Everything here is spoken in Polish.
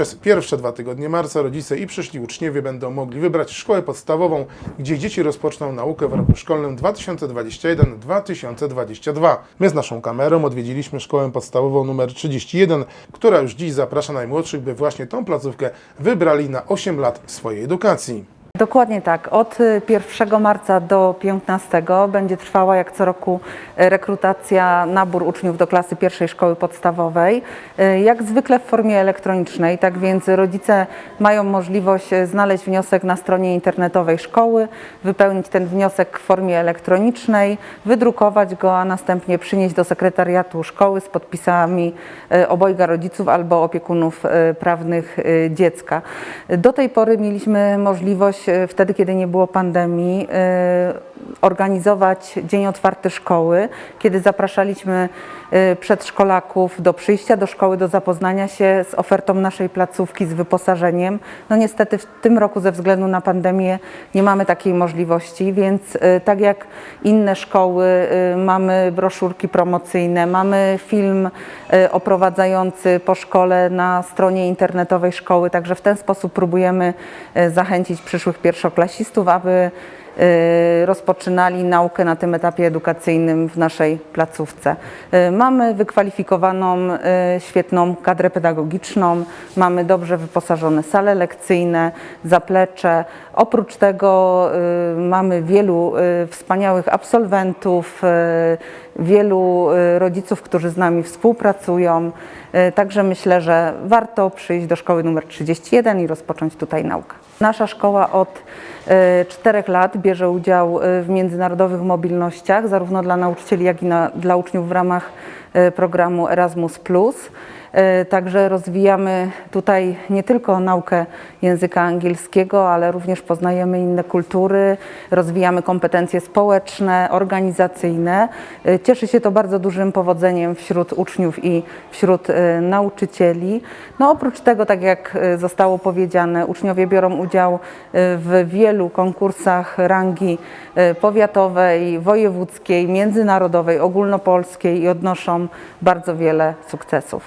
Przez pierwsze dwa tygodnie marca rodzice i przyszli uczniowie będą mogli wybrać szkołę podstawową, gdzie dzieci rozpoczną naukę w roku szkolnym 2021-2022. My z naszą kamerą odwiedziliśmy szkołę podstawową numer 31, która już dziś zaprasza najmłodszych, by właśnie tą placówkę wybrali na 8 lat swojej edukacji. Dokładnie tak. Od y, 1 marca do 15 będzie trwała jak co roku y, rekrutacja, nabór uczniów do klasy pierwszej szkoły podstawowej. Y, Jak zwykle w formie elektronicznej, tak więc rodzice mają możliwość y, znaleźć wniosek na stronie internetowej szkoły, wypełnić ten wniosek w formie elektronicznej, wydrukować go, a następnie przynieść do sekretariatu szkoły z podpisami y, obojga rodziców albo opiekunów y, prawnych y, dziecka. Do tej pory mieliśmy możliwość, y, wtedy kiedy nie było pandemii, y, organizować Dzień Otwarty Szkoły, kiedy zapraszaliśmy y, przedszkolaków do przyjścia do szkoły, do zapoznania się z ofertą naszej placówki, z wyposażeniem. No niestety w tym roku ze względu na pandemię nie mamy takiej możliwości, więc y, tak jak inne szkoły y, mamy broszurki promocyjne, mamy film oprowadzający po szkole na stronie internetowej szkoły, także w ten sposób próbujemy zachęcić przyszłych pierwszoklasistów, aby y, rozpoczynali naukę na tym etapie edukacyjnym w naszej placówce. Y, Mamy wykwalifikowaną, y, świetną kadrę pedagogiczną, mamy dobrze wyposażone sale lekcyjne, zaplecze. Oprócz tego y, mamy wielu wspaniałych absolwentów, wielu rodziców, którzy z nami współpracują. Także myślę, że warto przyjść do szkoły numer 31 i rozpocząć tutaj naukę. Nasza szkoła od czterech lat bierze udział w międzynarodowych mobilnościach, zarówno dla nauczycieli, jak i na, dla uczniów w ramach y, programu Erasmus. Y, Także rozwijamy tutaj nie tylko naukę języka angielskiego, ale również poznajemy inne kultury, rozwijamy kompetencje społeczne, organizacyjne. Y, Cieszy się to bardzo dużym powodzeniem wśród uczniów i wśród y, nauczycieli. No oprócz tego, tak jak zostało powiedziane, uczniowie biorą udział w wielu konkursach rangi powiatowej, wojewódzkiej, międzynarodowej, ogólnopolskiej i odnoszą bardzo wiele sukcesów.